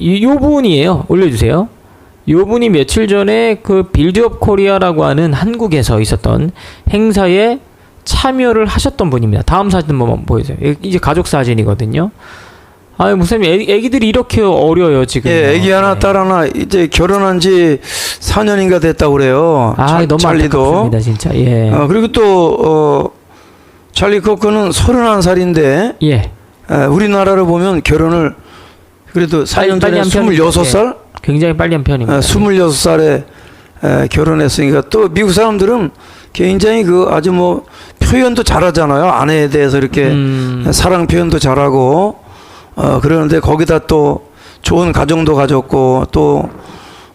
이, 요 분이에요. 올려주세요. 요 분이 며칠 전에 그 빌드업 코리아라고 하는 한국에서 있었던 행사에 참여를 하셨던 분입니다. 다음 사진 한번 보여주세요. 이- 이제 가족 사진이거든요. 아, 무슨 애기, 애기들이 이렇게 어려요 지금. 예, 애기 하나 네. 딸 하나 이제 결혼한 지 4년인가 됐다고 그래요. 아, 찰- 너무 찰리도. 안타깝습니다, 진짜. 예. 어, 그리고 또 어, 찰리 코크는 31살인데 예. 우리나라로 보면 결혼을 그래도 4년 빨리 전에 한 편이죠. 26살? 굉장히 빨리 한 편입니다. 어, 26살에 에, 결혼했으니까 또 미국 사람들은 굉장히 그 아주 뭐 표현도 잘하잖아요. 아내에 대해서 이렇게 음, 사랑 표현도 잘하고 어 그러는데 거기다 또 좋은 가정도 가졌고 또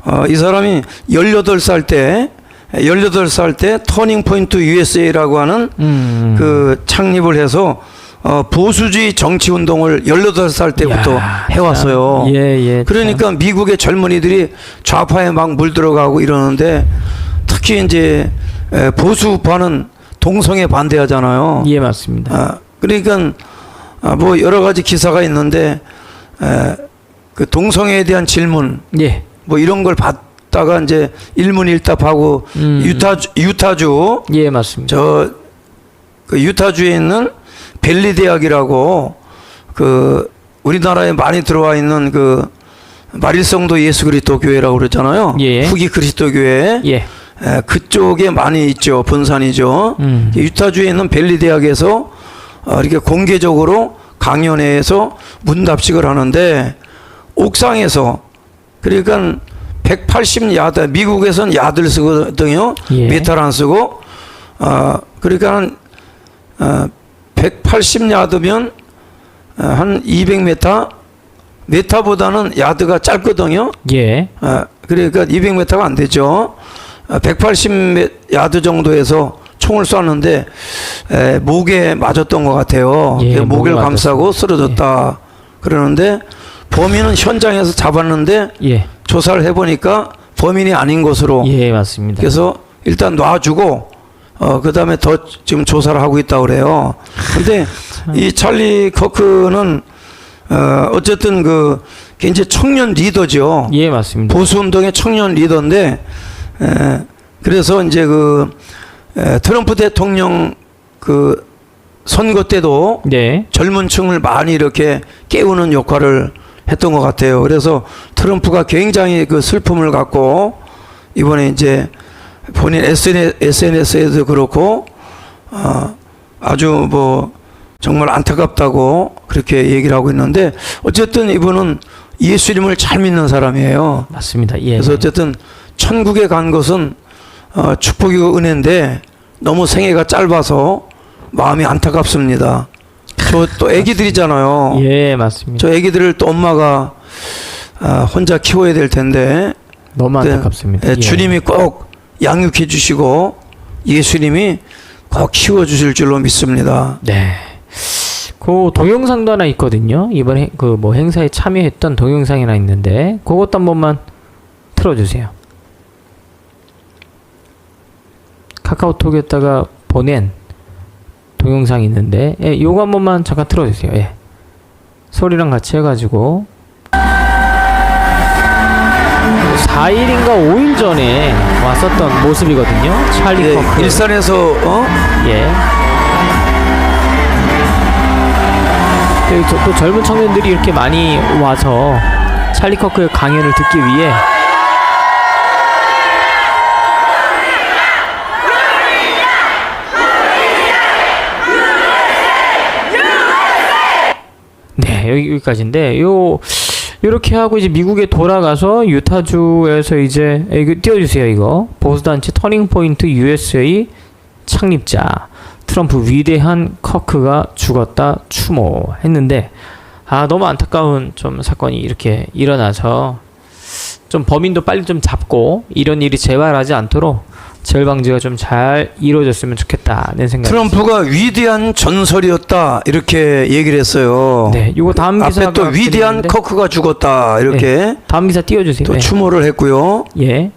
어, 이 사람이 18살 때 18살 때 터닝 포인트 USA라고 하는 음. 그 창립을 해서 어, 보수주의 정치 운동을 18살 때부터 야, 해왔어요. 참. 예, 예. 그러니까 미국의 젊은이들이 좌파에 막 물들어가고 이러는데 특히 이제 에, 보수파는 동성애 반대하잖아요. 예, 맞습니다. 아, 그러니까 아, 뭐 여러 가지 기사가 있는데 에, 그 동성애에 대한 질문 예. 뭐 이런 걸 받다가 이제 일문일답하고 음. 유타 유타주 예, 맞습니다. 저 그 유타주에 있는 벨리 대학이라고 그 우리나라에 많이 들어와 있는 그 마릴성도 예수 그리스도 교회라고 그랬잖아요. 예. 후기 그리스도 교회. 예. 에, 그쪽에 많이 있죠. 본산이죠. 음. 유타주에 있는 벨리 대학에서 어, 이렇게 공개적으로 강연회에서 문답식을 하는데 옥상에서 그러니까 180 야드 미국에선 야드를 쓰거든요. 예. 메탈 안 쓰고 어, 그러니까 한 어, 180야드면 어, 한 200m 메타보다는 야드가 짧거든요. 예. 어, 그러니까 200m가 안 되죠. 180야드 정도에서 총을 쐈는데 에, 목에 맞았던 것 같아요. 예, 목을 감싸고 쓰러졌다. 그러는데 범인은 현장에서 잡았는데 예. 조사를 해보니까 범인이 아닌 것으로 예, 맞습니다. 그래서 일단 놔주고 어 그 다음에 더 지금 조사를 하고 있다 그래요. 근데 이 찰리 커크는 어 어쨌든 그 굉장히 청년 리더죠. 예, 맞습니다. 보수 운동의 청년 리더인데 에, 그래서 이제 그 에, 트럼프 대통령 그 선거 때도 네. 젊은 층을 많이 이렇게 깨우는 역할을 했던 것 같아요. 그래서 트럼프가 굉장히 그 슬픔을 갖고 이번에 이제 본인 SNS에도 그렇고 어, 아주 뭐 정말 안타깝다고 그렇게 얘기를 하고 있는데 어쨌든 이분은 예수님을 잘 믿는 사람이에요. 맞습니다. 예. 그래서 어쨌든 천국에 간 것은 어, 축복이고 은혜인데 너무 생애가 짧아서 마음이 안타깝습니다. 저또 아기들이잖아요. 예, 맞습니다. 저 아기들을 또 엄마가 아, 혼자 키워야 될 텐데 너무 네, 안타깝습니다. 예, 예. 주님이 꼭 양육해 주시고 예수님이 꼭 키워 주실 줄로 믿습니다. 네. 그 동영상도 하나 있거든요. 이번 그 뭐 행사에 참여했던 동영상이 하나 있는데 그것도 한 번만 틀어 주세요. 카카오톡에다가 보낸 동영상이 있는데 예, 요거 한 번만 잠깐 틀어 주세요. 예. 소리랑 같이 해 가지고 4일인가 5일 전에 왔었던 모습이거든요. 찰리 예, 커크. 일산에서 어? 예. 저- 또 젊은 청년들이 이렇게 많이 와서 찰리 커크의 강연을 듣기 위해 네 여기 여기까지인데 요 이렇게 하고 이제 미국에 돌아가서 유타주에서 이제 에, 이거 띄워주세요 이거. 보수단체 터닝 포인트 USA 창립자. 트럼프 위대한 커크가 죽었다 추모 했는데 아 너무 안타까운 좀 사건이 이렇게 일어나서 좀 범인도 빨리 좀 잡고 이런 일이 재발하지 않도록 재발 방지가 좀 잘 이루어졌으면 좋겠다는 생각이 트럼프가 위대한 전설이었다 이렇게 얘기를 했어요. 네 이거 다음 기사 앞에 또 위대한 커크가 죽었다 이렇게 다음 기사 띄워주세요 또 네. 추모를 했고요. 예